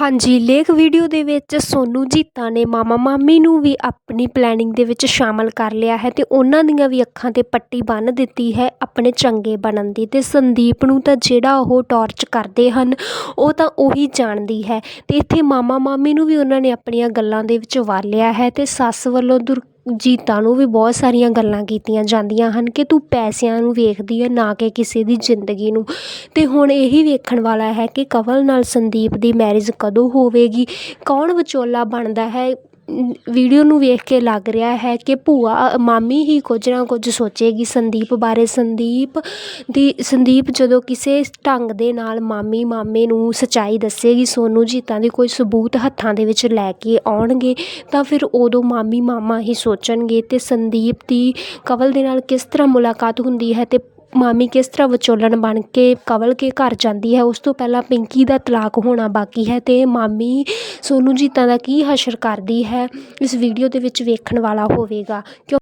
ਹਾਂਜੀ, ਲੇਖ ਵੀਡੀਓ ਦੇ ਵਿੱਚ ਸੋਨੂ ਜੀਤਾ ਨੇ ਮਾਮਾ ਮਾਮੀ ਨੂੰ ਵੀ ਆਪਣੀ ਪਲੈਨਿੰਗ ਦੇ ਵਿੱਚ ਸ਼ਾਮਲ ਕਰ ਲਿਆ ਹੈ ਤੇ ਉਹਨਾਂ ਦੀਆਂ ਵੀ ਅੱਖਾਂ ਤੇ ਪੱਟੀ ਬੰਨ੍ਹ ਦਿੱਤੀ ਹੈ ਆਪਣੇ ਚੰਗੇ ਬਣਨ ਦੀ ਤੇ ਸੰਦੀਪ ਨੂੰ ਤਾਂ ਜਿਹੜਾ ਉਹ ਟੌਰਚ ਕਰਦੇ ਹਨ, ਉਹ ਤਾਂ ਉਹੀ ਜਾਣਦੀ ਹੈ ਤੇ ਇੱਥੇ ਮਾਮਾ ਮਾਮੀ ਨੂੰ ਵੀ ਉਹਨਾਂ ਨੇ ਆਪਣੀਆਂ ਗੱਲਾਂ ਦੇ ਵਿੱਚ ਵਾਲਿਆ ਹੈ ਤੇ ਸੱਸ ਵੱਲੋਂ ਦੁਰ ਜੀਤਾਂ ਨੂੰ ਵੀ ਬਹੁਤ ਸਾਰੀਆਂ ਗੱਲਾਂ ਕੀਤੀਆਂ ਜਾਂਦੀਆਂ ਹਨ ਕਿ ਤੂੰ ਪੈਸਿਆਂ ਨੂੰ ਵੇਖਦੀ ਹੈ ਨਾ ਕਿ ਕਿਸੇ ਦੀ ਜ਼ਿੰਦਗੀ ਨੂੰ। ਅਤੇ ਹੁਣ ਇਹੀ ਵੇਖਣ ਵਾਲਾ ਹੈ ਕਿ ਕਵਲ ਨਾਲ ਸੰਦੀਪ ਦੀ ਮੈਰਿਜ ਕਦੋਂ ਹੋਵੇਗੀ? ਕੌਣ ਵਿਚੋਲਾ ਬਣਦਾ ਹੈ? ਵੀਡੀਓ ਨੂੰ ਵੇਖ ਕੇ ਲੱਗ ਰਿਹਾ ਹੈ ਕਿ ਭੂਆ ਮਾਮੀ ਹੀ ਕੁਝ ਨਾ ਕੁਝ ਸੋਚੇਗੀ। ਸੰਦੀਪ ਬਾਰੇ ਸੰਦੀਪ ਦੀ, ਸੰਦੀਪ ਜਦੋਂ ਕਿਸੇ ਢੰਗ ਦੇ ਨਾਲ ਮਾਮੀ, ਮਾਮੇ ਨੂੰ ਸੱਚਾਈ ਦੱਸੇਗੀ, ਸੋਨੂ ਜੀਤਾ ਦੀ ਕੋਈ ਸਬੂਤ ਹੱਥਾਂ ਦੇ ਵਿੱਚ ਲੈ ਕੇ ਆਉਣਗੇ, ਤਾਂ ਫਿਰ ਉਦੋਂ ਮਾਮੀ, ਮਾਮਾ ਹੀ ਸੋਚਣਗੇ ਅਤੇ ਸੰਦੀਪ ਦੀ ਕਵਲ ਦੇ ਨਾਲ ਕਿਸ ਤਰ੍ਹਾਂ ਮੁਲਾਕਾਤ ਹੁੰਦੀ ਹੈ ਅਤੇ ਮਾਮੀ ਕਿਸ ਤਰ੍ਹਾਂ ਵਿਚੋਲਣ ਬਣ ਕੇ ਕਵਲ ਕੇ ਘਰ ਜਾਂਦੀ ਹੈ, ਉਸ ਤੋਂ ਪਹਿਲਾਂ ਪਿੰਕੀ ਦਾ ਤਲਾਕ ਹੋਣਾ ਬਾਕੀ ਹੈ ਅਤੇ ਮਾਮੀ ਸੋਨੂੰ ਜੀਤਾਂ ਦਾ ਕੀ ਹਸ਼ਰ ਕਰਦੀ ਹੈ, ਇਸ ਵੀਡੀਓ ਦੇ ਵਿੱਚ ਵੇਖਣ ਵਾਲਾ ਹੋਵੇਗਾ। ਕਿਉਂ